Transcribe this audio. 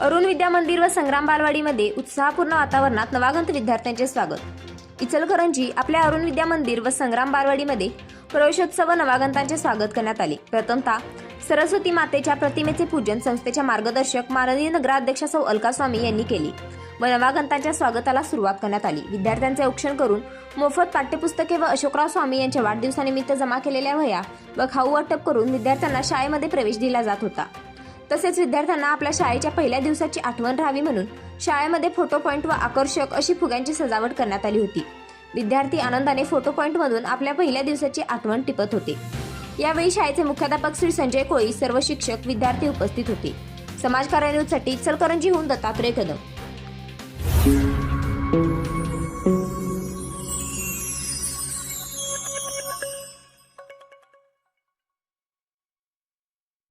अरुण मंदिर व संग्राम बालवाडीमध्ये उत्साहपूर्ण वातावरणात नवागंत विद्यार्थ्यांचे स्वागत. इचलकरंजी आपल्या अरुण विद्या मंदिर व संग्राम बालवाडीमध्ये प्रवेशोत्सव व नवागंतांचे स्वागत करण्यात आले. प्रथमतः सरस्वती मातेच्या प्रतिमेचे पूजन संस्थेच्या मार्गदर्शक माननीय नगराध्यक्षा सौ अलका स्वामी यांनी केली व नवागंतांच्या स्वागताला सुरुवात करण्यात आली. विद्यार्थ्यांचे औक्षण करून मोफत पाठ्यपुस्तके व अशोकराव स्वामी यांच्या वाढदिवसानिमित्त जमा केलेल्या वह्या व खाऊ वाटप करून विद्यार्थ्यांना शाळेमध्ये प्रवेश दिला जात होता. तसेच विद्यार्थ्यांना आपल्या शाळेच्या पहिल्या दिवसाची आठवण राहावी म्हणून शाळेमध्ये फोटो पॉईंट व आकर्षक अशी फुग्यांची सजावट करण्यात आली होती. विद्यार्थी आनंदाने फोटो पॉईंटमधून आपल्या पहिल्या दिवसाची आठवण टिपत होते. यावेळी शाळेचे मुख्याध्यापक श्री संजय कोळी सर्व शिक्षक विद्यार्थी उपस्थित होते. समाजकार्य न्यूजसाठी इचलकरंजीहून दत्तात्रय कदम.